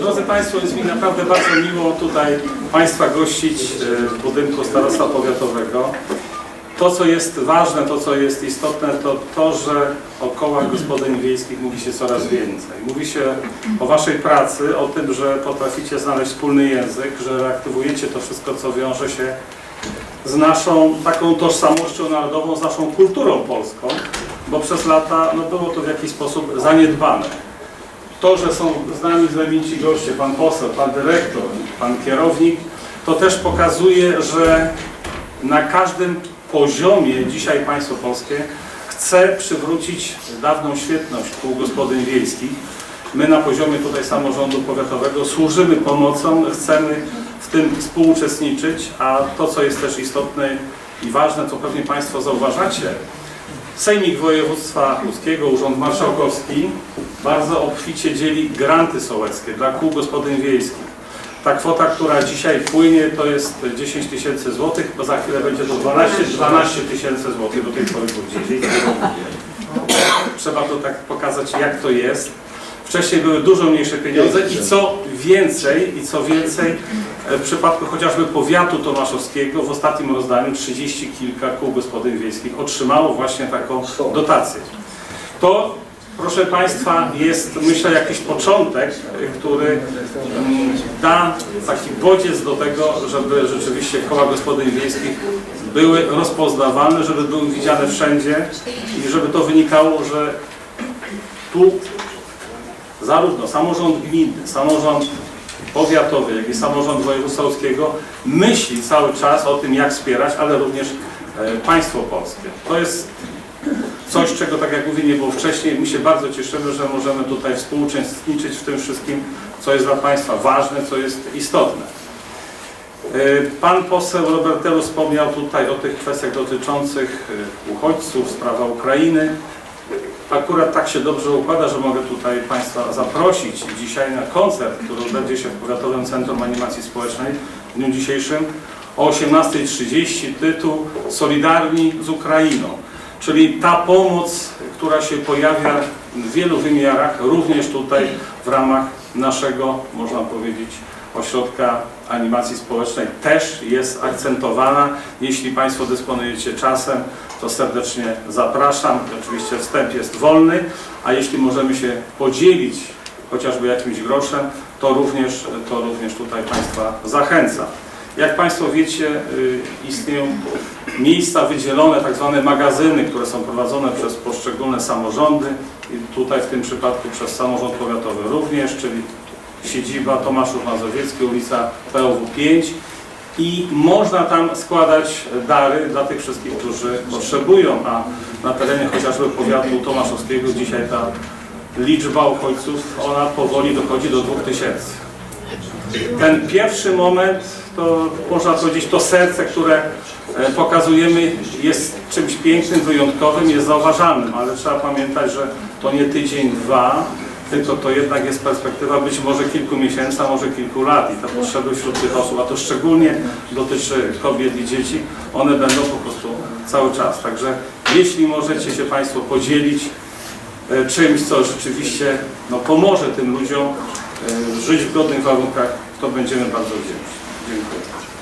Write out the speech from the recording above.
Drodzy Państwo, jest mi naprawdę bardzo miło tutaj Państwa gościć e, w budynku Starostwa Powiatowego. To, co jest ważne, to, co jest istotne, to to, że o kołach gospodyń wiejskich mówi się coraz więcej. Mówi się o Waszej pracy, o tym, że potraficie znaleźć wspólny język, że reaktywujecie to wszystko, co wiąże się z naszą taką tożsamością narodową, z naszą kulturą polską, bo przez lata no, było to w jakiś sposób zaniedbane. To, że są z nami znamienici goście, pan poseł, pan dyrektor, pan kierownik, to też pokazuje, że na każdym poziomie dzisiaj państwo polskie chce przywrócić dawną świetność kół gospodyń wiejskich. My na poziomie tutaj samorządu powiatowego służymy pomocą, chcemy w tym współuczestniczyć, a to, co jest też istotne i ważne, co pewnie Państwo zauważacie, Sejmik Województwa Łódzkiego, Urząd Marszałkowski bardzo obficie dzieli granty sołeckie dla kół gospodyń wiejskich. Ta kwota, która dzisiaj płynie, to jest 10 tysięcy złotych, bo za chwilę będzie to 12 12 tysięcy złotych, do tej pory było 10. Trzeba to tak pokazać, jak to jest. Wcześniej były dużo mniejsze pieniądze i co więcej, i co więcej, w przypadku chociażby powiatu tomaszowskiego w ostatnim rozdaniu 30 kilka kół gospodyń wiejskich otrzymało właśnie taką dotację. To, proszę Państwa, jest myślę jakiś początek, który da taki bodziec do tego, żeby rzeczywiście koła gospodyń wiejskich były rozpoznawane, żeby były widziane wszędzie i żeby to wynikało, że tu zarówno samorząd gminny, samorząd powiatowy, jak i samorząd województwa myśli cały czas o tym, jak wspierać, ale również e, państwo polskie. To jest coś, czego, tak jak mówię, nie było wcześniej. My się bardzo cieszymy, że możemy tutaj współuczestniczyć w tym wszystkim, co jest dla państwa ważne, co jest istotne. E, Pan poseł Robert Telu wspomniał tutaj o tych kwestiach dotyczących e, uchodźców, sprawa Ukrainy. Akurat tak się dobrze układa, że mogę tutaj Państwa zaprosić dzisiaj na koncert, który odbędzie się w Powiatowym Centrum Animacji Społecznej w dniu dzisiejszym o 18.30. Tytuł Solidarni z Ukrainą, czyli ta pomoc, która się pojawia w wielu wymiarach, również tutaj w ramach naszego, można powiedzieć, ośrodka animacji społecznej też jest akcentowana. Jeśli Państwo dysponujecie czasem, to serdecznie zapraszam. Oczywiście wstęp jest wolny, a jeśli możemy się podzielić chociażby jakimś groszem, to również, to również tutaj Państwa zachęcam. Jak Państwo wiecie, y, istnieją miejsca wydzielone, tak zwane magazyny, które są prowadzone przez poszczególne samorządy i tutaj w tym przypadku przez samorząd powiatowy również, czyli siedziba Tomaszów Mazowiecki, ulica POW 5 i można tam składać dary dla tych wszystkich, którzy potrzebują, a na terenie chociażby powiatu tomaszowskiego dzisiaj ta liczba uchodźców, ona powoli dochodzi do 2000. Ten pierwszy moment, to można powiedzieć, to serce, które e, pokazujemy jest czymś pięknym, wyjątkowym, jest zauważalnym, ale trzeba pamiętać, że to nie tydzień, dwa, tylko to jednak jest perspektywa być może kilku miesięcy, a może kilku lat i te potrzeby wśród tych osób, a to szczególnie dotyczy kobiet i dzieci, one będą po prostu cały czas. Także jeśli możecie się Państwo podzielić e, czymś, co rzeczywiście no, pomoże tym ludziom e, żyć w godnych warunkach, to będziemy bardzo wdzięczni. いうことです